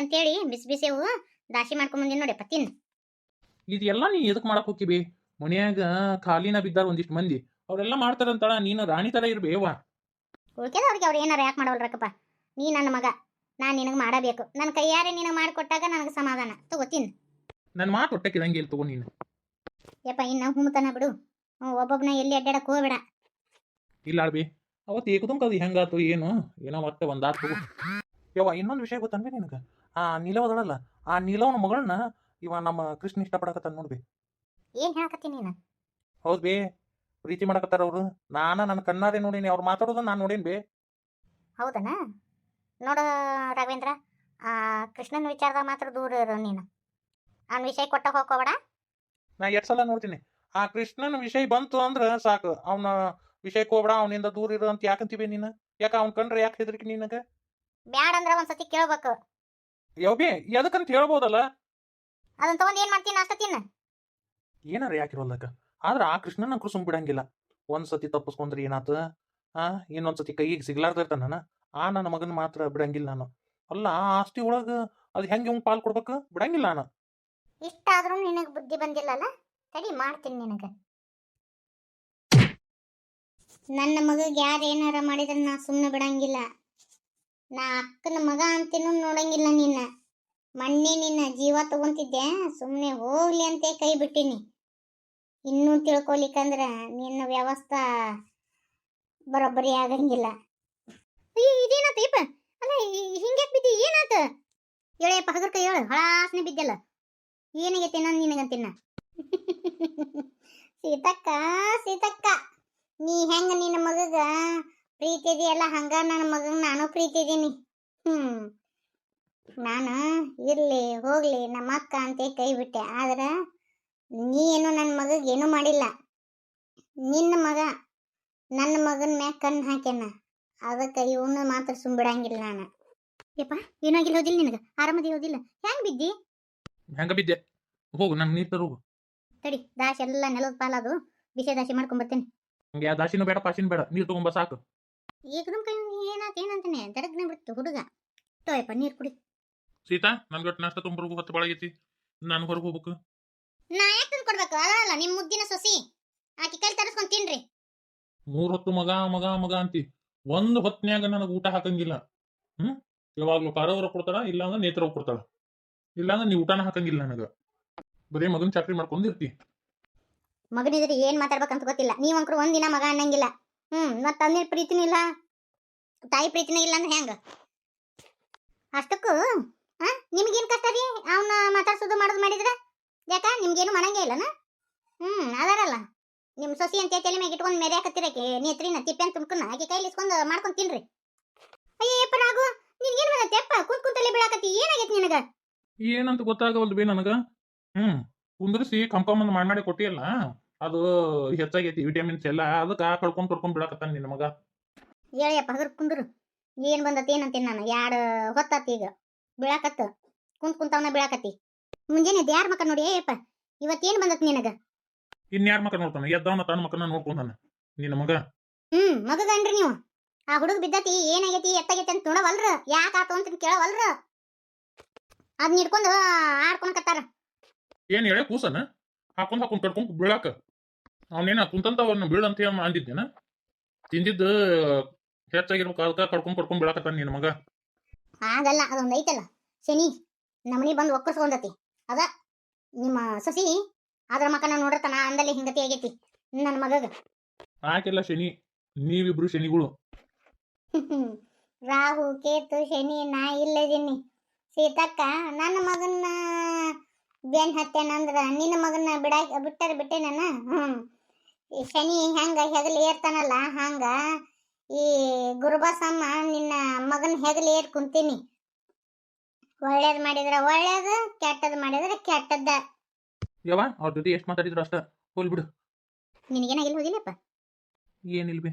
ಅಂತೇಳಿ ಬಿಸಿ ಬಿಸಿವು ದಾಸಿ ಮಾಡ್ಕೊಂಡ್ ಬಂದಿನಿ ನೋಡಿ ಪತ್ತಿನ ಇದೆಲ್ಲ ನೀ ಎದಕ್ ಮಾಡಕ್ ಹೋಗಿಬಿ ಮನ್ಯಾಗ ಖಾಲಿನ ಬಿದ್ದಾರ ಒಂದಿಷ್ಟು ಮಂದಿ. ಅವ್ರೆಲ್ಲ ಮಾಡ್ತಾರಂತಳ ನೀನು ರಾಣಿ ತರ ಇರ್ಬೇವ ಉಳ್ಕೆದವ್ರಿಗೆ ಅವ್ರು ಏನಾರ ಯಾಕೆ ಮಾಡವಲ್ರಕ್ಕಪ್ಪ ನೀ ನನ್ನ ಮಗ ನಾನು ನಿನಗೆ ಮಾಡಬೇಕು. ನನ್ನ ಕೈಯಾರೆ ನಿನಗೆ ಮಾಡಿಕೊಟ್ಟಾಗ ನನಗೆ ಸಮಾಧಾನ. ತಗೋತೀನಿ ನನ್ನ ಮಾತು ಹೊಟ್ಟೆ ಇಲ್ಲಿ ತಗೋ ನೀನು. ಯಪ್ಪ ಇನ್ನು ಹುಮ್ಮತನ ಬಿಡು. ಹ್ಞೂ ಒಬ್ಬೊಬ್ಬನ ಎಲ್ಲಿ ಅಡ್ಡಾಡಕ್ಕೆ ಹೋಗ್ಬೇಡ. ಇಲ್ಲ ಅಳ್ಬಿ. ಅವತ್ತು ಏಕದಂಕದು ಹೆಂಗಾತು ಏನು? ಏನೋ ಮತ್ತೆ ಒಂದಾತು ಯವ್ವ ಇನ್ನೊಂದು ವಿಷಯ ಗೊತ್ತನ್ಬಿ ನಿನಗೆ? ಆ ನೀಲವದಳಲ್ಲ ಆ ನೀಲವನ ಮಗಳನ್ನ ಇವ ನಮ್ಮ ಕೃಷ್ಣ ಇಷ್ಟಪಡಕತ್ತಾನ ನೋಡ್ಬಿ ಏನು ಹೇಳಕತ್ತಿ ನೀನು? ಹೌದ್ ಬಿ ಪ್ರೀತಿ ಮಾಡಕತ್ತಾರ ಅವ್ರು. ನಾನ ನನ್ನ ಕಣ್ಣಾರೆ ನೋಡೀನಿ ಅವ್ರು ಮಾತಾಡೋದು ನಾನು ನೋಡೀನಿ ಬಿ. ಹೌದನ? ನೋಡ ರಾಘವೇಂದ್ರ ಆ ಕೃಷ್ಣನ ವಿಚಾರದಾಗ ಮಾತ್ರ ದೂರ ಇರು ನೀನು. ಅವ್ನ ವಿಷಯ ಕೊಟ್ಟ ಹೋಗ್ಕೋಬೇಡ. ನಾ ಎರಡು ಸಲ ನೋಡ್ತೀನಿ. ಆ ಕೃಷ್ಣನ ವಿಷಯ ಬಂತು ಅಂದ್ರೆ ಸಾಕು. ಅವನ ವಿಷಯಕ್ಕೆ ಹೋಗ್ಬೇಡ ಅವನಿಂದ ದೂರ ಇರು ಅಂತ ಯಾಕಂತೀವಿ ನೀನು? ಯಾಕ ಅವ್ನ ಕಂಡ್ರೆ ಯಾಕೆ ಹೆದರಿಕೆ ನಿನಗೆ? ಬ್ಯಾಡ ಅಂದ್ರೆ ಒಂದ್ಸತಿ ಕೇಳ್ಬೇಕು. ಯಾವ ಬಿ ಎದಕ್ಕಂತ ಹೇಳ್ಬೋದಲ್ಲ? ಅದನ್ನ ತಗೊಂಡ್ ಏನ್ ಮಾಡ್ತೀನಿ ಅಷ್ಟ ತಿನ್ನ. ಏನಾರ ಯಾಕಿರೋಲ್ಲಕ್ಕ ಆದ್ರೆ ಆ ಕೃಷ್ಣನ ಕುಸುಮ್ ಬಿಡಂಗಿಲ್ಲ. ಒಂದ್ಸತಿ ತಪ್ಪಿಸ್ಕೊಂಡ್ರೆ ಏನಾತ? ಆ ಇನ್ನೊಂದ್ಸತಿ ಕೈಗೆ ಸಿಗ್ಲಾರ್ದಿರ್ತಾನ ಆ ನನ್ನ ಮಗನ ಮಾತ್ರ ಬಿಡಂಗಿಲ್ಲ ನಾನು. ಅಲ್ಲ ಆ ಆಸ್ತಿ ಒಳಗ ಅದ್ ಹೆಂಗೆ ಇವ್ನ್ ಪಾಲ್ ಕೊಡ್ಬೇಕು? ಬಿಡಂಗಿಲ್ಲ ನಾನು. ಇಷ್ಟಾದ್ರೂ ನಿನಗೆ ಬುದ್ಧಿ ಬಂದಿಲ್ಲಲ್ಲ? ತಡಿ ಮಾಡ್ತೀನಿ ನಿನಗೆ. ನನ್ನ ಮಗಗೆ ಯಾರು ಏನಾರ ಮಾಡಿದ್ರೆ ನಾ ಸುಮ್ಮನೆ ಬಿಡಂಗಿಲ್ಲ. ನಾ ಅಕ್ಕನ ಮಗ ಅಂತೀನೂ ನೋಡಂಗಿಲ್ಲ ನಿನ್ನ. ಮೊನ್ನೆ ನಿನ್ನ ಜೀವ ತಗೊಂತಿದ್ದೆ ಸುಮ್ಮನೆ ಹೋಗ್ಲಿ ಅಂತ ಕೈ ಬಿಟ್ಟಿನಿ. ಇನ್ನೂ ತಿಳ್ಕೊಲಿಕ್ಕಂದ್ರೆ ನಿನ್ನ ವ್ಯವಸ್ಥೆ ಬರೋಬ್ಬರಿ ಆಗಂಗಿಲ್ಲ. ಅಯ್ಯೋ, ಇದೇನಾತ ಯಪ್ಪ? ಅಲ್ಲ ಹಿಂಗ್ಯಾಕ್ ಬಿದ್ದಿ? ಏನಾತ? ಹೇಳಪ್ಪ ಹಗರ್ಕ ಹೇಳು ಹಳಾಸ್ನೆ ಬಿದ್ದಲ್ಲ. ಏನಾಗೈತೆ ನಾನು ನಿನಗಂತಿನ ಸೀತಕ್ಕ ಸೀತಕ್ಕ, ನೀ ಹೆಂಗ ನಿನ್ನ ಮಗಗ ಪ್ರೀತಿ ಇದೆಯಲ್ಲ ಹಂಗ ನನ್ನ ಮಗನ ನಾನು ಪ್ರೀತಿ ಇದೀನಿ. ಹ್ಮ್. ನಾನು ಇರ್ಲಿ ಹೋಗ್ಲಿ ನಮ್ಮ ಅಕ್ಕ ಅಂತ ಕೈ ಬಿಟ್ಟೆ. ಆದ್ರ ನೀ ಏನು ನನ್ನ ಮಗಗ ಏನು ಮಾಡಿಲ್ಲ. ನಿನ್ನ ಮಗ ನನ್ನ ಮಗನ ಮ್ಯಾಗ ಕಣ್ಣು ಹಾಕ್ಯಾನ. ಅದಕ್ಕೆ ಇವನು ಮಾತ್ರ ಸುಂಬಿಡಂಗಿಲ್ಲ ನಾನು. ಯಪ್ಪ ಏನಾಗಿಲ್ಲ ಹೋದಿಲ್ಲ ನಿನಗೆ? ಆರಾಮದಿ ಹೋದಿಲ್ಲ ಹೆಂಗ್ ಬಿದ್ದಿ? ಹೆಂಗ ಬಿದ್ದೆ? ಹೋಗು ನನ್ ನೀರ್ ತರು ತಡಿ ದಾಶ ಎಲ್ಲ ನೆಲದ ಪಾಲದು ವಿಷಯ ದಾಶಿ ಮಾಡ್ಕೊಂಡ್ ಬರ್ತೇನೆ. ಹಂಗೆ ದಾಸಿನೂ ಬೇಡ ಪಾಶಿನ ಬೇಡ. ನೀರ್ ತಗೊಂಬ ಸಾಕು. ಏಕದಮ್ ಕೈ ಏನಾತ ಏನಂತಾನೆ? ದಡಗ್ನೆ ಬಿಡ್ತು ಹುಡುಗ. ತೋಯಪ್ಪ ಪನ್ನೀರ್ ಕುಡಿ. ಸೀತಾ ನನ್ ಗಟ್ಟು ನಾಷ್ಟ ತೊಂಬರ್ಗು ಹೊತ್ತು ಬಾಳಾಗೈತಿ. ನಾನು ಹೊರಗೆ ಹೋಗ್ಬೇಕು. ನಾ ಯಾಕೆ ತಂದು ಕೊಡ್ಬೇಕು? ಅಲ್ಲ ನಿಮ್ ಮುದ್ದಿನ ಸೊಸಿ. ಆಕಿ ಕೈ ತರಿಸ್ಕೊಂಡ್ ತಿನ್ರಿ. ಮೂರ್ ಹೊತ್ತು ಮಗ ಮಗ ಮಗ ಅಂತಿ. ಒಂದ್ ಹೊತ್ನ್ಯಾಗ ನನಗೆ ಊಟ ಹಾಕಂಗಿಲ್ಲ. ಹ್ಮ್? ಯಾವಾಗ್ಲೂ ಕಾರವ್ರ ಕೊಡ್ತಾಳ ಇಲ್ಲಾಂದ್ರ ನೇತ್ರ ಕೊಡ್ತಾಳ. ಇಲ್ಲಾಂದ್ರ ನೀವು ಊಟನ ಹಾಕಂಗಿಲ್ಲ ನನಗ. ಬರೀ ಮಗನ್ ಚಾಕ್ರಿ ಮಾಡ್ಕೊಂಡಿರ್ತಿ ಮಗನಿದ್ರೆ ಏನ್ ಮಾತಾಡ್ಬೇಕಂತ ಗೊತ್ತಿಲ್ಲ. ನೀವ್ ಅಂಕ್ರು ಒಂದಿನ ಮಗ ಅನ್ನಂಗಿಲ್ಲ. ಹ್ಮ್, ಮತ್ತ ತಂದೆ ಪ್ರೀತಿನೂ ಇಲ್ಲ. ತಾಯಿ ಪ್ರೀತಿನೂ ಇಲ್ಲ ಅಂದ್ರೆ ಹೆಂಗ? ಅಷ್ಟಕ್ಕೂ, ಆ, ನಿಮ್ಗೇನ್ ಕಷ್ಟ ರೀ? ಅವನ್ನ ಮಾತಾಡ್ಸೋದು ಮಾಡೋದು ಮಾಡಿದ್ರ? ಯಾಕ? ನಿಮ್ಗೇನು ಮಾಡಂಗೇ ಇಲ್ಲನ? ಹ್ಮ್, ಅದಾರಲ್ಲ. ನಿಮ್ಮ ಸೊಸಿ ಅಂತ ತಲೆ ಮ್ಯಾಗ ಇಟ್ಕೊಂಡ್ ಮೆರ್ಯಾಕತ್ತಿರಕ್ಕೆ ನೇತ್ರಿನ ತಿಪ್ಪೆನ್ ತುಮ್ಕನ್ನ ಆಕೆ ಕೈಲಿ ಇಸ್ಕೊಂಡ್ ಮಾಡ್ಕೊಂಡ್ ತಿನ್ರಿ. ಅಯ್ಯಪ್ಪ ರಾಘು, ನಿನ್ಗೇನ್ ಬಂದತ್ತೆ ಅಪ್ಪ ಕುಂತ್ ಕುಂತಲ್ಲಿ ಬೀಳಾಕತ್ತಿ, ಏನಾಗೈತಿ ನಿನಗ? ಏನಂತ ಗೊತ್ತಾಗವಲ್ದು ಬೇ ನನಗ? ಹ್ಮ್, ಕುಂದ್ರಿಸಿ, ಕಂಪೌಂಡ್ ಮಾಡಿ ಮಾಡಿ ಕೊಟ್ಟಿಯಲ್ಲ? ಅದು ಹೆಚ್ಚಾಗೈತಿ ವಿಟಮಿನ್ಸ್ ಎಲ್ಲ ಅದಕ್ಕೆ ಕಳ್ಕೊಂಡ್ ಕಳ್ಕೊಂಡ್ ಬಿಡಾಕತ್ತಾನ ನಿನ್ನ ಮಗ. ಹೇಳಿಯಪ್ಪ ಹಗರ್ ಕುಂದ್ರು. ಏನ್ ಬಂದತಿ ಏನಂತೀನಿ ನಾನು? ಯಾರ ಹೊತ್ತಾತಿ ಈಗ? ಬಿಳಾಕತ್ತ? ಕುಂತ್ ಕುಂತವನ ಬಿಳಾಕತ್ತಿ. ಮುಂಜಾನೆ ಯಾರ ಮಕ್ಕ ನೋಡಿ? ಏಯಪ್ಪ ಇವತ್ತೇನ್ ಬಂದತ್ ನಿನಗ? ಇನ್ಯಾರ ಮಕ್ಕ ನೋಡ್ತಾನ? ಎದ್ದವನ ತನ್ನ ಮಕ್ಕನ ನೋಡ್ಕೊಂಡಾನ ನಿನ್ನ ಮಗ? ಹ್ಮ್ ಮಗಗನ್ರಿ ನೀವು. ಆ ಹುಡುಗ ಬಿದ್ದತಿ ಏನಾಗೈತಿ ಎತ್ತಾಗೈತಿ ಅಂತ ನೋಡವಲ್ರ? ಯಾಕ ಆತು ಅಂತ ಕೇಳವಲ್ರ? ಅದ್ ಹಿಡ್ಕೊಂಡು ಕತ್ತಾರ ಏನ್ ಹೇಳ ಕೂಸನ? ಹಾಕೊಂಡ್ ಹಾಕೊಂಡ್ ಕಟ್ಕೊಂಡ್ ಬೀಳಾಕ. ಅವನೇನ ಕುಂತಂತ ಅವನ್ನ ಬೀಳಂತ ಹೇಳಿ ಅಂದಿದ್ದೇನ? ತಿಂದಿದ್ದು ಹೆಚ್ಚಾಗಿರ್ಬೇಕು ಅದಕ್ಕ ಕಡ್ಕೊಂಡ್ ಕಡ್ಕೊಂಡ್ ಬೀಳಾಕತ್ತಾನ ನಿನ್ನ ಮಗ. ಆಗಲ್ಲ ಅದೊಂದ್ ಐತಲ್ಲ. ಶನಿ ನಮ್ಮನಿ ಬಂದು ಒಕ್ಕರ್ಸ್ಕೊಂಡತಿ ಅದ ನಿಮ್ಮ ಸಸಿ ಅದ್ರ ಮಕ್ಕನ ನೋಡಿರ್ತಾನ ಅಂದಲ್ಲಿ ಹಿಂಗತಿ ಆಗೈತಿ. ನನ್ನ ಮಗಗ. ಆಕೆಲ್ಲ ಶನಿ ನೀವಿಬ್ರು ಶನಿಗಳು. ರಾಹು ಕೇತು ಶನಿ ನಾ ಇಲ್ಲದೀನಿ. ಸೀತಕ್ಕ ನನ್ನ ಮಗನ್ನ ಬೆನ್ ಹತ್ತೇನಂದ್ರ ನಿನ್ನ ಮಗನ್ನ ಬಿಡಾಕ್ ಬಿಟ್ಟೆ ಬಿಟ್ಟೇನ ಹ್ಮ್. ಈ ಶನಿ ಹೆಂಗ ಹೆಗಲ್ ಏರ್ತಾನಲ್ಲ ಹಂಗ ಈ ಗುರುಬಸಮ್ಮ ನಿನ್ನ ಮಗನ ಹೆಗಲ್ ಏರ್ ಕುಂತೀನಿ. ಒಳ್ಳೇದ್ ಮಾಡಿದ್ರ ಒಳ್ಳೇದು ಕೆಟ್ಟದ್ ಮಾಡಿದ್ರ ಕೆಟ್ಟದ್ದ. ಯವ್ವ ಅವ್ರ ಜೊತೆ ಎಷ್ಟ್ ಮಾತಾಡಿದ್ರು ಅಷ್ಟ. ಹೋಲ್ ಬಿಡು. ನಿನಗೇನಾಗಿಲ್ಲ ಹೋಗಿಲ್ಲಪ್ಪ ಏನಿಲ್ ಬಿ.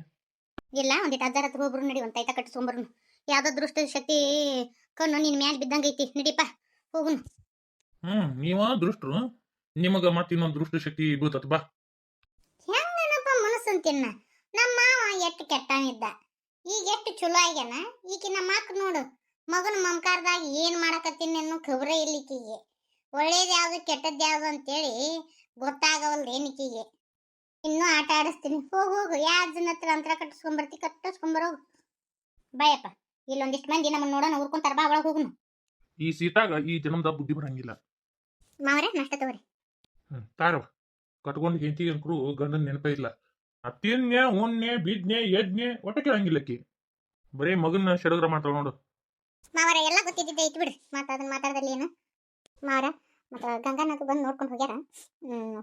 ಇಲ್ಲ ಒಂದಿಟ್ಟು ಅಜ್ಜಾರ ಹತ್ರ ಒಬ್ರು ನಡಿ ಒಂದ್ ತೈತ ಕಟ್ಟಿಸ್ಕೊಂಬರ್ನು ಯಾವ್ದೋ ದೃಷ್ಟ ಶಕ್ತಿ ಕಣ್ಣು ನಿನ್ ಮ್ಯಾಲ್ ಬಿದ್ದಂಗೈತಿ ನಡಿಪ್ಪ ಹೋಗುನು. ಹ್ಮ್ ನೀವ ದೃಷ್ಟರು? ನಿಮಗ ಮತ್ತೆ ಇನ್ನೊಂದ್ ದೃಷ್ಟ ಶಕ್ತಿ ಬೀಳ್ತತ್ ಬಾ. ಮನಸ್ಸಂತಿನ್ನ ನಮ್ಮ ಮಾವ ಎಷ್ಟು ಕೆಟ್ಟನಿದ್ದ ಈಗ ಎಷ್ಟು ಚಲೋ ಆಗ್ಯಾನ? ಈಗ ನಮ್ಮ ಅಕ್ಕ ನೋಡು. ಮಗನ ಮಮಕಾರದಾಗ ಏನ್ ಮಾಡಕತ್ತೀನಿ ಅನ್ನೋ ಖಬರೇ ಇಲ್ಲ ಈಕಿಗೆ. ಒಳ್ಳೇದು ಯಾವ್ದು ಕೆಟ್ಟದ್ ಯಾವ್ದು ಅಂತೇಳಿ ಗೊತ್ತಾಗವಲ್ದು ಏನಿಕಿಗೆ ಇನ್ನೂ ಆಟ ಆಡಿಸ್ತೀನಿ. ಹೋಗು ಹೋಗು. ಜನ ಹತ್ರ ಅಂತರ ಕಟ್ಟಿಸ್ಕೊಂಬರ್ತಿ ಕಟ್ಟಿಸ್ಕೊಂಬರೋಗು ಬಾಯಪ್ಪ ಇಲ್ಲೊಂದಿಷ್ಟು ಮಂದಿ ನಮ್ಮನ್ನ ನೋಡೋಣ ಉರ್ಕೊಂತಾರ ಬಾ ಒಳಗೆ ಹೋಗುನು. ಈ ಸೀಟಾಗ ಈ ಜನ್ಮದ ಬುದ್ಧಿ ಬರಂಗಿಲ್ಲ. ಮಾವರೇ ನಷ್ಟ ತಗೋರಿ. ಹ್ಮ್ ತಾರವ ಕಟ್ಕೊಂಡು ಹೆಂಡತಿ ಅಂಕರು ಗಂಡನ ನೆನಪೇ ಇಲ್ಲ. ಅತ್ತಿನ್ನೆ ಉಣ್ಣೆ ಬಿದ್ನೆ ಎದ್ನೆ ಒಟ್ಟ ಕೇಳಂಗಿಲ್ಲ ಬರೇ ಮಗನ ಶಡಗ್ರ ಮಾಡ್ತಾಳ ನೋಡು. ಮಾವರ ಎಲ್ಲ ಗೊತ್ತಿದ್ದಿದ್ದೆ ಇತ್ತು ಬಿಡ್ರಿ ಅದನ್ನ ಮಾತಾಡದಲ್ಲಿ ಏನು? ಮಾವರ ಮತ್ತು ಗಂಗಾನಾಗ ಬಂದು ನೋಡ್ಕೊಂಡು ಹೋಗ್ಯಾರ.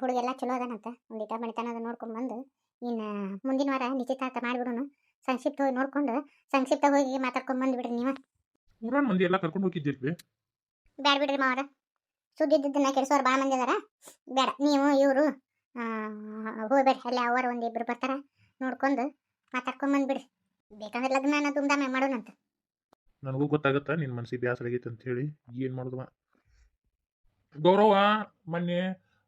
ಹುಡುಗ ಎಲ್ಲ ಚಲೋ ಅದಾನಂತ ಒಂದಿಟ ಮಣಿತನ ಅದ ನೋಡ್ಕೊಂಡು ಬಂದು. ಇನ್ನ ಮುಂದಿನ ವಾರ ನಿಶ್ಚಿತಾರ್ಥ ಮಾಡಿಬಿಡೋಣ. ಸಂಕ್ಷಿಪ್ತ ಹೋಗಿ ನೋಡ್ಕೊಂಡು ಸಂಕ್ಷಿಪ್ತ ಹೋಗಿ ಮಾತಾಡ್ಕೊಂಡು ಬಂದ್ಬಿಡ್ರಿ ನೀವು. ಊರಾನ್ ಮಂದಿ ಎಲ್ಲ ಕರ್ಕೊಂಡು ಹೋಗಿದ್ದಿರ್ವಿ ಬೇಡ ಬಿಡ್ರಿ ಮಾವರ. ಸುದ್ದಿದ್ದನ್ನ ಕೆಡಿಸೋರು ಭಾಳ ಮಂದಿ ಅದಾರ. ಬೇಡ ನೀವು ಇವರು ಹೋಗ್ಬೇಡಿ ಅಲ್ಲಿ ಅವರ ಒಂದಿಬ್ರು ಬರ್ತಾರ ನೋಡ್ಕೊಂಡು ಮಾತಾಡ್ಕೊಂಡು ಬಿಡಿ ಬೇಕಂದ್ರೆ ಲಗ್ನ ಮಾಡೋಣ ಮಾಡೋಣಂತ ನನಗೂ ಗೊತ್ತಾಗತ್ತ ನಿನ್ ಮನ್ಸಿಗೆ ಬೇಸರ ಆಗೈತೆ ಅಂತ ಹೇಳಿ ಏನ್ ಮಾಡುದವ ಗೌರವ ಮೊನ್ನೆ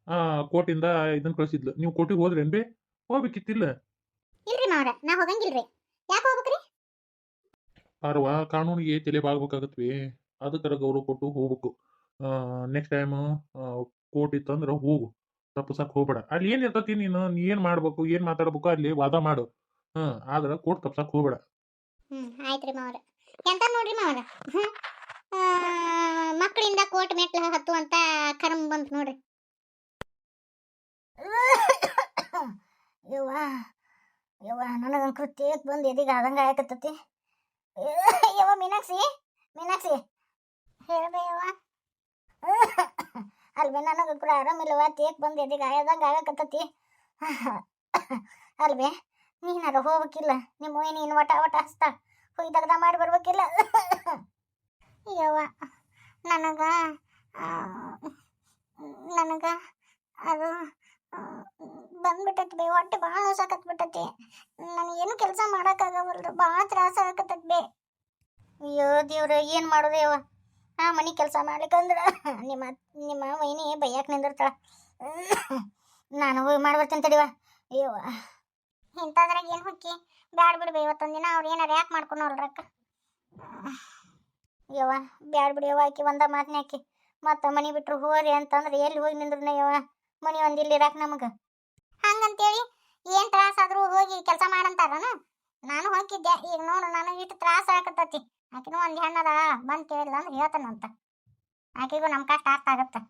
ಆ ಕೋಟಿಂದ ಇದನ್ನ ಕಳ್ಸಿದ್ಲು. ನೀವು ಕೋಟಿಗೆ ಹೋದ್ರೇನ್ ಬೇ? ಹೋಗ್ಬೇಕಿತ್ತಿಲ್ಲ. ಇಲ್ರಿ ಮಾವ್ರ ನಾ ಹೋಗಂಗಿಲ್ರಿ. ಯಾಕೆ ಹೋಗ್ಬೇಕ್ರಿ? ಪಾರ್ವ ಕಾನೂನಿಗೆ ತಲೆ ಬಾಗ್ಬೇಕಾಗತ್ವಿ ಅದಕ್ಕರ ಗೌರವ ಕೊಟ್ಟು ಹೋಗ್ಬೇಕು. ನೆಕ್ಸ್ಟ್ ಟೈಮ್ ಕೋರ್ಟ್ ಇತ್ತಂದ್ರೆ ಹೋಗು. ತಪ್ಪಸಕ್ ಹೋಗ್ಬೇಡ. ಅಲ್ಲಿ ಏನ್ ಇರ್ತತಿ ನೀನು? ನೀ ಏನ್ ಮಾಡ್ಬೇಕು? ಏನ್ ಮಾತಾಡ್ಬೇಕು? ಅಲ್ಲಿ ವಾದ ಮಾಡು. ಹ್ಮ್ ಆದ್ರ ಕೋರ್ಟ್ ತಪ್ಪಸಕ್ ಹೋಗ್ಬೇಡ. ಹ್ಮ್ ಆಯ್ತ್ರಿ ಮಾವರ. ಎಂತ ನೋಡ್ರಿ ಮಾವರ? ಮಕ್ಕಳಿಂದ ಕೋಟ್ ಮೆಟ್ಲ ಹತ್ತು ಅಂತ ಕರ್ಮ ಬಂತು ನೋಡ್ರಿ. ಯವ್ವ ಯವ್ವ ನನಗಂಕೃ ತೇಕ್ ಬಂದು ಎದಿಗೆ ಆದಂಗ ಆಯಕತ್ತತಿ. ಯವ್ವ ಮೀನಾಕ್ಷಿ ಮೀನಾಕ್ಷಿ. ಹೇಳ್ಬೆ ಯವ್ವ. ಅಲ್ವೇ ಕೂಡ ಆರಾಮಿಲ್ಲವ ತೇಕ್ ಬಂದು ಎದಿಗೆ ಆಯದಂಗ ಆಗಕತ್ತತಿ ಅಲ್ವೇ? ನೀನಾರ ಹೋಗ್ಬೇಕಿಲ್ಲ. ನಿಮ್ಮ ನೀನು ಒಟ ವಟ ಹಸ್ತ. ಹೋಗಿ ದಗ್ದ ಮಾಡಿ ಬರ್ಬೇಕಿಲ್ಲ. ಯವ್ವ, ನನಗ ನನಗೆ ನನಗ ಅದು ಬಂದ್ಬಿಟ್ಟೈತಿ ಬೇ. ಹೊಟ್ಟೆ ಭಾಳ ಹೊಸಾಕತ್ ಬಿಟ್ಟತಿ ನನಗೇನು ಕೆಲಸ ಮಾಡೋಕ್ಕಾಗವಲ್ದು ಭಾಳ ತ್ರಾಸ ಆಗತ್ತೆ ಬೇ. ಅಯ್ಯೋ ದೇವ್ರ, ಏನು ಮಾಡೋದು ಯವ್ವ? ಆ ಮನೆ ಕೆಲಸ ಮಾಡ್ಲಿಕ್ಕಂದ್ರ ನಿಮ್ಮ ನಿಮ್ಮ ವೈನಿ ಬೈಯಾಕ್ ನಿಂದಿರ್ತಾಳ. ನಾನು ಹೋಗಿ ತಡಿವ ಅಯ್ಯೋ, ಇಂಥದ್ರಾಗ ಏನು ಹುಕ್ಕಿ? ಬ್ಯಾಡ ಇವತ್ತೊಂದು ದಿನ ಅವ್ರು ಏನಾರ ಯಾಕೆ ಮಾಡ್ಕೊಂಡ್ರಕ್ಕ ಯವ್ವ, ಬ್ಯಾಡ ಬಿಡಿ ಯವ್ವ, ಆಕಿ ಒಂದ ಮಾತನೇ ಆಕಿ. ಮತ್ತೆ ಮನೆ ಬಿಟ್ರು ಹೋರಿ ಅಂತಂದ್ರೆ ಎಲ್ಲಿ ಹೋಗಿ ನಿಂದ್ರನ ಯವ್ವ? ಮನೆ ಒಂದು ಇಲ್ಲಿ ಇರಾಕ ನಮಗ. ಹಂಗಂತೇಳಿ ಏನ್ ತ್ರಾಸ ಆದ್ರೂ ಹೋಗಿ ಕೆಲಸ ಮಾಡಂತಾರನ? ನಾನು ಹೋಗಿದ್ದೆ ಈಗ ನೋಡು, ನನಗೆ ಇಷ್ಟು ತ್ರಾಸ ಆಗತ್ತತಿ ಆಕಿನೂ ಒಂದ್ ಹೆಣ್ಣದ ಬಂದು ಕೇಳಿಲ್ಲ ಅಂದ್ರೆ ಹೇಳ್ತಾನಂತ ಆಕಿಗೂ ನಮ್ಮ ಕಷ್ಟ ಅರ್ಥ ಆಗುತ್ತೆ.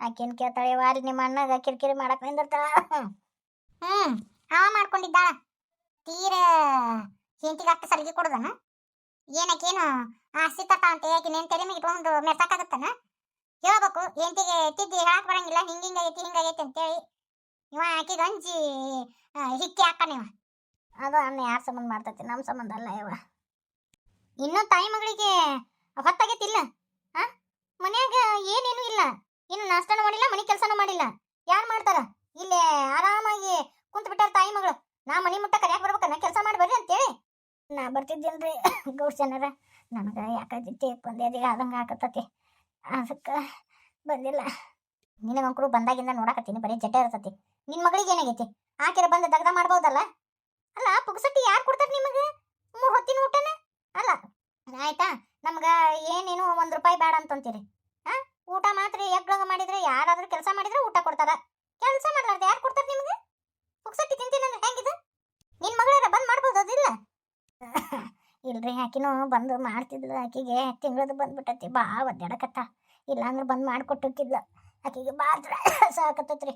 ಆಕಿನ ಕೇಳ್ತಾಳೆ ವಾರಿ ನಿಮ್ಮ ಅಣ್ಣಗ ಕಿರಿಕಿರಿ ಮಾಡಕ್ ನಿಂದಿರ್ತಾಳ ಹ್ಞೂ ಅವ ಮಾಡ್ಕೊಂಡಿದ್ದಾಳ. ತೀರ ಅಷ್ಟು ಸಲಿಗೆ ಕೊಡುದನ? ಏನಕ್ಕೇನು ಆಸ್ತಿ ತತ್ತ ಅಂತ ಯಾಕೆ ನೆನ್ ತಲೆ ಮೇಲೆ ಇಟ್ಕೊಂಡು ಮೆರ್ಸಕ್ಕಾಗತ್ತಾನ ಹೇಳ್ಬೇಕು. ಹೆಂಡತಿಗೆ ತಿದ್ದಿ ಹೇಳಕ್ ಬರಂಗಿಲ್ಲ ಹಿಂಗ ಹಿಂಗಾಗೈತಿ ಹಿಂಗಾಗೈತಿ ಅಂತೇಳಿ ಇವ ಆಕಿಗೆ ಅಂಜಿ ಆ, ಹಿಕ್ಕಿ ಹಾಕನ ಇವ. ಅದು ಅನ್ನ ಯಾರ ಸಂಬಂಧ ಮಾಡ್ತೈತಿ? ನಮ್ಮ ಸಂಬಂಧ ಅಲ್ಲ ಇವ ಇನ್ನೂ ತಾಯಿ ಮಗಳಿಗೆ ಹೊತ್ತಾಗೈತಿಲ್ಲ ಹಾ ಮನ್ಯಾಗ ಏನೇನು ಇಲ್ಲ. ಇನ್ನು ನಾಷ್ಟನೂ ಮಾಡಿಲ್ಲ, ಮನೆ ಕೆಲಸನೂ ಮಾಡಿಲ್ಲ. ಯಾರು ಮಾಡ್ತಾರ? ಇಲ್ಲೇ ಆರಾಮಾಗಿ ಕುಂತ ಬಿಟ್ಟಾರ ತಾಯಿ ಮಗಳು. ನಾ ಮನೆ ಮುಟ್ಟ ಕರ್ಯಾಕ್ ಬರ್ಬೇಕನ್ನ ಕೆಲಸ ಮಾಡಿ ಬರ್ರಿ ಅಂತೇಳಿ. ನಾ ಬರ್ತಿದ್ದೇನ್ರಿ ಗೌಡ್ ಜನರ. ನನಗೆ ಯಾಕೆ ತೇಕ್ ಬಂದೆ ಅದೀಗ ಆದಂಗೆ ಆಕತ್ತತಿ. ಅದಕ್ಕೆ ಬಂದಿಲ್ಲ. ನಿನಗಂಕರು ಬಂದಾಗಿಂದ ನೋಡಾಕತ್ತೀನಿ, ಬರೀ ಜಟ್ಟೆ ಇರ್ತತಿ. ನಿನ್ನ ಮಗಳಿಗೆ ಏನಾಗೈತಿ? ಆಕೆರ ಬಂದು ದಗ್ದ ಮಾಡ್ಬೋದಲ್ಲ? ಅಲ್ಲ ಪುಗ್ಸಟ್ಟಿ ಯಾರು ಕೊಡ್ತಾರೆ ನಿಮಗೆ? ಮೂರು ಹೊತ್ತಿನ ಊಟನ? ಅಲ್ಲ, ಆಯ್ತಾ? ನಮ್ಗೆ ಏನೇನು ಒಂದು ರೂಪಾಯಿ ಬೇಡ ಅಂತಂತೀರಿ. ಹಾಂ? ಊಟ ಮಾತ್ರ ಎಗ್ಳಗ ಮಾಡಿದ್ರೆ ಯಾರಾದರೂ ಕೆಲಸ ಮಾಡಿದ್ರೆ ಊಟ ಕೊಡ್ತಾರ ಕೆಲಸ ಮಾಡ್ಲಾರ್ದ ಯಾರು ಕೊಡ್ತಾರೆ ನಿಮಗೆ? ತಿಂತೀನಿ ಅಂದ್ರೆ ಹೆಂಗಿದು? ನಿನ್ನ ಮಗಳಾರ ಬಂದ್ ಮಾಡ್ಬೋದು ಅದಿಲ್ಲ? ಇಲ್ರಿ ಆಕಿನೂ ಬಂದು ಮಾಡ್ತಿದ್ಲು. ಆಕಿಗೆ ತಿಂಗಳದು ಬಂದ್ಬಿಟ್ಟತಿ. ಬಾ ಒದ್ದಾಡಕತ್ತ. ಇಲ್ಲಾಂದ್ರೆ ಬಂದು ಮಾಡ್ಕೊಟ್ಟಿದ್ಲ ಆಕಿಗೆ ಬಾ ಸಾಕತ್ತತ್ರಿ.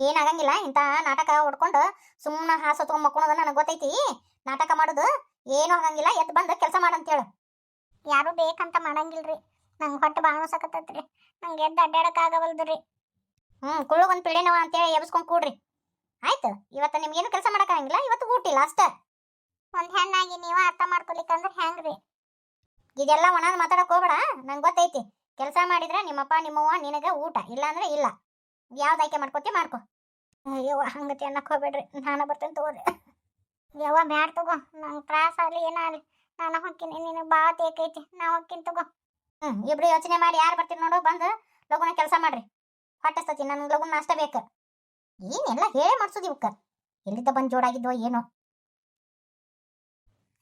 ಏನಾಗಂಗಿಲ್ಲ ಇಂಥ ನಾಟಕ ಹೊಡ್ಕೊಂಡು ಸುಮ್ಮನೆ ಹಾಸ ತಗೊಂಡ್ ಮಕ್ಕೊಳೋದು ನನಗೆ ಗೊತ್ತೈತಿ. ನಾಟಕ ಮಾಡೋದು ಏನೂ ಆಗಂಗಿಲ್ಲ ಎದ್ದು ಬಂದು ಕೆಲಸ ಮಾಡಂತೇಳು ಯಾರು ಬೇಕಂತ ಮಾಡಂಗಿಲ್ರಿ. ನಂಗೆ ಹೊಟ್ಟೆ ಭಾಳ ಸಕತ್ತೈತ್ರಿ ನಂಗೆ ಎದ್ದು ಅಡ್ಡಾಡಕ್ಕಾಗವಲ್ದ್ರಿ ಹ್ಞೂ ಕುಳ್ಳು ಒಂದು ಪಿಳೆನವ ಅಂತೇಳಿ ಎಬ್ಸ್ಕೊಂಡು ಕೂಡ್ರಿ. ಆಯ್ತು, ಇವತ್ತು ನಿಮ್ಗೇನು ಕೆಲಸ ಮಾಡಕ್ಕಾಗಂಗಿಲ್ಲ ಇವತ್ತು ಊಟಿಲ್ಲ ಅಷ್ಟೇ ಒಂದು ಹೆಣ್ಣಾಗಿ ನೀವ ಅರ್ಥ ಮಾಡ್ಕೊಲಿಕ್ಕಂದ್ರೆ ಹೆಂಗ್ರಿ? ಇದೆಲ್ಲ ಒಣದ್ ಮಾತಾಡಕ್ ಹೋಗ್ಬೇಡ, ನಂಗೆ ಗೊತ್ತೈತಿ. ಕೆಲಸ ಮಾಡಿದ್ರೆ ನಿಮ್ಮಪ್ಪ, ನಿಮ್ಮವ್ವ ನಿನಗೆ ಊಟ ಇಲ್ಲ ಅಂದ್ರೆ ಇಲ್ಲ. ಯಾವ್ದು ಆಯ್ಕೆ ಮಾಡ್ಕೊತಿ ಮಾಡ್ಕೊ. ಅಯ್ಯೋ, ಹಂಗತಿ ಅನ್ನಕ್ ಹೋಗ್ಬೇಡ್ರಿ. ನಾನು ಬರ್ತೇನೆ ತಗೋರಿ. ಯವ್ವ ಬ್ಯಾಡ ತಗೋ, ನಂಗೆ ತ್ರಾಸ ಆಗಲಿ ಏನಾಗಲಿ ನಾನು ಹೊಕ್ಕಿನಿ, ನಿನಗೆ ಭಾಳ ತೇಕೈತಿ ನಾ ಹೊಕ್ಕಿನಿ ತಗೋ. ಹ್ಞೂ ಇಬ್ರು ಯೋಚನೆ ಮಾಡಿ ಯಾರು ಬರ್ತೀರಿ ನೋಡು, ಬಂದು ಲಗುನ ಕೆಲಸ ಮಾಡ್ರಿ. ಹೊಟ್ಟೆಸ್ತತಿ, ನನಗೆ ಲಗುನ ನಾಷ್ಟ ಬೇಕು. ಏನೆಲ್ಲ ಹೇಳಿ ಮಾಡ್ಸೋದು ಇವಕ್ಕ ಎಲ್ಲಿದ್ದ ಬಂದು ಜೋಡಾಗಿದ್ವೋ ಏನೋ.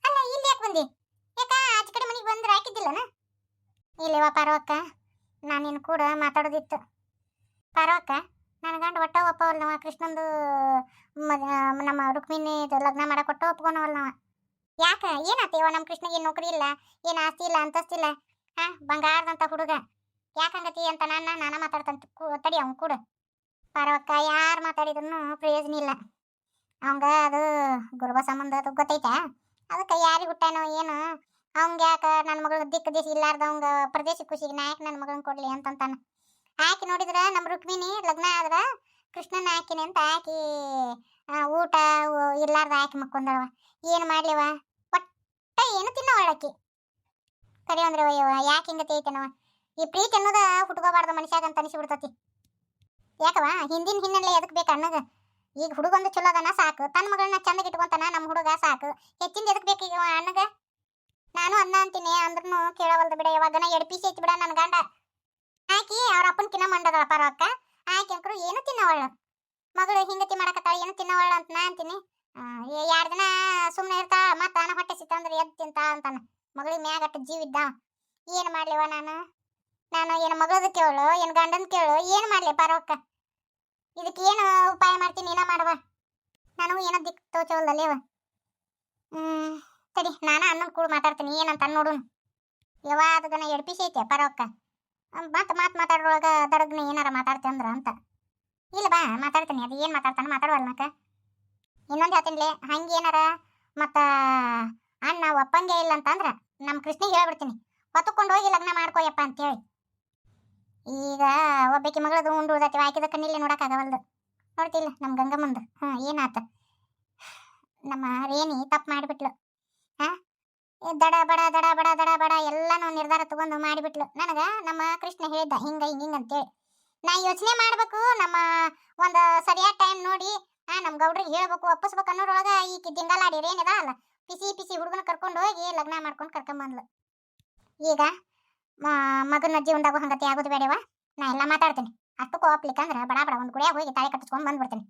ಅಲ್ಲ, ಇಲ್ಲಿ ಯಾಕೆ ಬಂದಿ? ಯಾಕ ಆಚೆ ಕಡೆ ಮನೆಗೆ ಬಂದ್ರೆ ಹಾಕಿದ್ದಿಲ್ಲನ? ಇಲ್ಲವ ನಾನು ನಿನ್ನ ಕೂಡ ಮಾತಾಡೋದಿತ್ತು. ಪಾರವಕ್ಕ ನನ್ನ ಗಂಡ ಒಟ್ಟ ಒಪ್ಪವಲ್ಲ ನಾವ ಕೃಷ್ಣಂದು ನಮ್ಮ ರುಕ್ಮಿಣಿ ಲಗ್ನ ಮಾಡಕ್ಕೆ ಒಟ್ಟ ಒಪ್ಕೊನವಲ್ಲ ನಾವ ಯಾಕ ಏನಾತೇವ ನಮ್ಮ ಕೃಷ್ಣಗೆ ನೌಕರಿ ಇಲ್ಲ, ಏನ್ ಆಸ್ತಿ ಇಲ್ಲ ಅಂತಸ್ತಿಲ್ಲ ಹಾಂ, ಬಂಗಾರದಂತ ಹುಡುಗ. ಯಾಕಂಗತಿ ಅಂತ ನನ್ನ ನಾನ ಮಾತಾಡ್ತಂತ ತಡಿ ಅವ್ನು ಕೂಡ. ಪರವಕ್ಕ, ಯಾರು ಮಾತಾಡಿದ್ರು ಪ್ರಯೋಜನ ಇಲ್ಲ. ಅವಂಗ ಅದು ಗುರುಬ ಸಂಬಂಧ ಅದು ಗೊತ್ತೈತಾ? ಅದಕ್ಕೆ ಯಾರಿಗೆ ಹುಟ್ಟಾನೋ ಏನು? ಅವಂಗ ಯಾಕ ನನ್ನ ಮಗಳು ದಿಕ್ಕ ದಿಸ್ ಇಲ್ಲಾರ್ದವಂಗ ಪ್ರದೇಶ ಖುಷಿಗೆ ನಾಯಕ್ ನನ್ನ ಮಗಳನ್ನ ಕೊಡ್ಲಿ ಅಂತಂತಾನ. ಆಕಿ ನೋಡಿದ್ರ ನಮ್ಮ ರುಕ್ಮಿಣಿ ಲಗ್ನ ಆದ್ರೆ ಕೃಷ್ಣನ ಹಾಕಿನಿ ಅಂತ ಆಕಿ ಊಟ ಇರ್ಲಾರ್ದ ಆಕಿ ಮಕ್ಕೊಂದಳವ. ಏನು ಮಾಡ್ಲಿವ? ಒಟ್ಟ ಏನು ತಿನ್ನವಳಕ್ಕಿ ಕರಿ ಅಂದ್ರೆ ಅಯ್ಯವ ಯಾಕೆ ಹಿಂಗತಿ ಐತೆನವ ಈ ಪ್ರೀತಿ ಅನ್ನೋದ ಹುಟ್ಕೋಬಾರ್ದ ಮನುಷ್ಯಾಗ ಅಂತ ಅನಿಸ್ಬಿಡ್ತತಿ. ಯಾಕವ ಹಿಂದಿನ ಹಿನ್ನೆಲೆ ಎದಕ್ ಬೇಕು ಅಣ್ಣಗ? ಈಗ ಹುಡುಗೊಂದು ಚಲೋ ಅದನ ಸಾಕು. ತನ್ನ ಮಗಳನ್ನ ಚಂದಗೆ ಇಟ್ಕೊಂತಾನ ನಮ್ಮ ಹುಡುಗ ಸಾಕು. ಹೆಚ್ಚಿಂದ ಎದಕ್ ಬೇಕು ಈಗ ಅಣ್ಣಗ? ನಾನು ಅನ್ನ ಅಂತೀನಿ ಅಂದ್ರೂ ಕೇಳವಲ್ದು ಬಿಡ. ಯಾವಾಗನ ಎಡ್ ಪೀಸ್ ಐತಿ ಬಿಡ ನನ್ನ ಗಂಡ. ಆಕಿ ಅವ್ರ ಅಪ್ಪನ ಕಿನ್ನ ಮಂಡದಳ ಪರವಕ್ಕ ಆಕಿ ಅಂಕರು, ಏನು ತಿನ್ನವಳ? ಮಗಳು ಹಿಂಗತಿ ಮಾಡಕತ್ತಾಳ, ಏನು ತಿನ್ನವಳು ಅಂತ ನಾ ಅಂತೀನಿ. ಎರಡು ದಿನ ಸುಮ್ಮನೆ ಇರ್ತಾ ಮತ್ತೆ ಆನ ಹೊಟ್ಟೆ ಸಿತ್ತಂದ್ರೆ ಎದ್ದು ತಿಂತ ಅಂತಾನ. ಮಗಳಿಗೆ ಮ್ಯಾಗಟ್ಟು ಜೀವ ಇದ್ದಾ ಏನು ಮಾಡ್ಲಿವ ನಾನು? ನಾನು ಏನು ಮಗಳದು ಕೇಳು, ಏನು ಗಂಡನ ಕೇಳು, ಏನು ಮಾಡ್ಲಿ ಪರವಕ್ಕ ಇದಕ್ಕೆ ಏನು ಉಪಾಯ ಮಾಡ್ತೀನಿ, ಏನ ಮಾಡುವ? ನನಗೂ ಏನೋ ದಿಕ್ ತೋಚವಲ್ಲಲೇವ ಹ್ಮ್ ಸರಿ ನಾನು ಅನ್ನನ್ ಕೂಡ ಮಾತಾಡ್ತೀನಿ, ಏನಂತ ನೋಡು ಯಾವಾಗನ ಎಡ್ಪಿಸಿ ಐತೆ ಪರವಕ್ಕ ಮತ್ತೆ ಮಾತು ಮಾತಾಡೋಳಗ ದಡಗ್ನ ಏನಾರ ಮಾತಾಡ್ತೆ ಅಂದ್ರ ಅಂತ. ಇಲ್ಲ ಬಾ, ಮಾತಾಡ್ತೀನಿ, ಅದು ಏನು ಮಾತಾಡ್ತಾನೆ ಮಾತಾಡವಲ್ಲ ಇನ್ನೊಂದು ಹೇಳ್ತೀನಿ ಹಂಗೆ ಏನಾರ ಮತ್ತು ಅಣ್ಣ ಒಪ್ಪಂಗೆ ಇಲ್ಲ ಅಂತಂದ್ರ ನಮ್ಮ ಕೃಷ್ಣಿಗೆ ಹೇಳ್ಬಿಡ್ತೀನಿ. ಹೊತ್ತುಕೊಂಡು ಹೋಗಿ ಲಗ್ನ ಮಾಡ್ಕೋಯಪ್ಪ ಅಂತೇಳಿ. ಈಗ ಒಬ್ಬಾಕಿ ಮಗಳದು ಉಂಡು ಉದಾತಿ ಆಕಿದ ಕಣ್ಣಿಲ್ಲಿ ನೋಡೋಕ್ಕಾಗವಲ್ದು ನೋಡ್ತಿಲ್ಲ ನಮ್ಮ ಗಂಗಮ್ಮಂದು. ಹಾಂ, ಏನಾತ. ನಮ್ಮ ರೇಣಿ ತಪ್ಪು ಮಾಡಿಬಿಟ್ಲು. ಹಾ? ದಡ, ಬಡ ದಡ ಬಡ ದಡ, ಬಡ ಎಲ್ಲಾನು ನಿರ್ಧಾರ ತಗೊಂಡು ಮಾಡಿಬಿಟ್ಲು. ನನಗೆ ನಮ್ಮ ಕೃಷ್ಣ ಹೇಳಿದ್ದ, ಹಿಂಗ ಹಿಂಗ ಹಿಂಗ ಅಂತೇಳಿ. ನಾ ಯೋಚನೆ ಮಾಡ್ಬೇಕು, ನಮ್ಮ ಒಂದು ಸರಿಯಾದ ಟೈಮ್ ನೋಡಿ, ಆ ನಮ್ಮ ಗೌಡ್ರಿಗೆ ಹೇಳ್ಬೇಕು, ಒಪ್ಪಿಸ್ಬೇಕು ಅನ್ನೋರೊಳಗೆ ಈ ದಿಂಗಲಾಡಿ ಏನಿದ ಅಲ್ಲ ಪಿಸಿ ಪಿಸಿ ಹುಡುಗನ ಕರ್ಕೊಂಡು ಹೋಗಿ ಲಗ್ನ ಮಾಡ್ಕೊಂಡು ಕರ್ಕೊಂಬಂದ್ಲು ಈಗ ಮಗನ ಜೀವನದಾಗ ಹಂಗತಿ ಆಗೋದು ಬೇಡವಾ? ನಾ ಎಲ್ಲ ಮಾತಾಡ್ತೀನಿ. ಅಷ್ಟಕ್ಕೂ ಒಪ್ಲಿಕ್ಕಂದ್ರೆ ಬಡ ಬಡ, ಒಂದು ಗುಡಿಯಾಗ ಹೋಗಿ ತಾಳಿ ಕಟ್ಟಿಸ್ಕೊಂಡು ಬಂದ್ಬಿಡ್ತೀನಿ.